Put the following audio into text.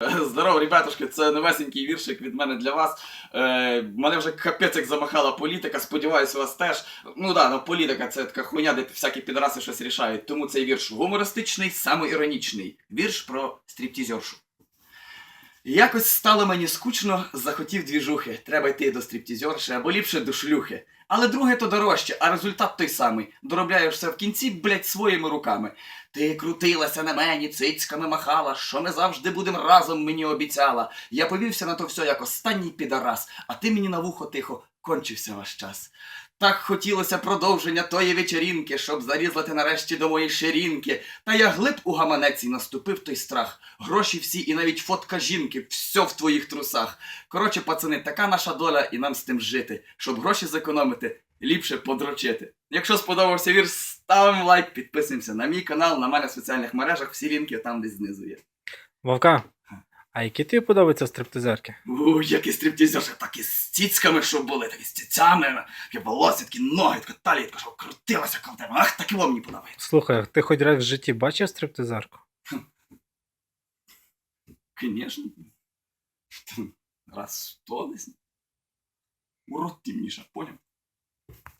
Здорово, ребятушки, це новесенький віршик від мене для вас. Е, мене вже капець як замахала політика, сподіваюсь, вас теж. Ну да, ну політика це така хуйня, де всякі підраси щось рішають. Тому цей вірш гумористичний, самоіронічний. Вірш про стріптізершу. Якось стало мені скучно, захотів двіжухи. Треба йти до стріптізерши або ліпше до шлюхи. Але друге то дорожче, а результат той самий. Доробляєшся в кінці, блять, своїми руками. Ти крутилася на мені, цицьками махала, що ми завжди будемо разом мені обіцяла. Я повівся на то все як останній підарас, а ти мені на вухо тихо кончився ваш час. Так хотілося продовження тої вечерінки, щоб зарізати нарешті до моєї ширінки. Та я глиб у гаманець і наступив той страх. Гроші всі і навіть фотка жінки, все в твоїх трусах. Коротше, пацани, така наша доля і нам з тим жити. Щоб гроші зекономити, ліпше подрочити. Якщо сподобався вірш, ставимо лайк, підписуємося на мій канал, на мене в соціальних мережах, всі лінки там десь знизу є. Вовка, а які тобі подобаються стриптизерки? У, які стриптізерші, такі з цицьками, що були, такі з цицями, такі волосся, такі ноги, така талія, така, що крутилася коло тебе. Ах, таке вам мені подобається. Слухай, а ти хоч раз в житті бачив стриптизерку? Конечно. Раз сто десь. Урод ти, Міша, поняв?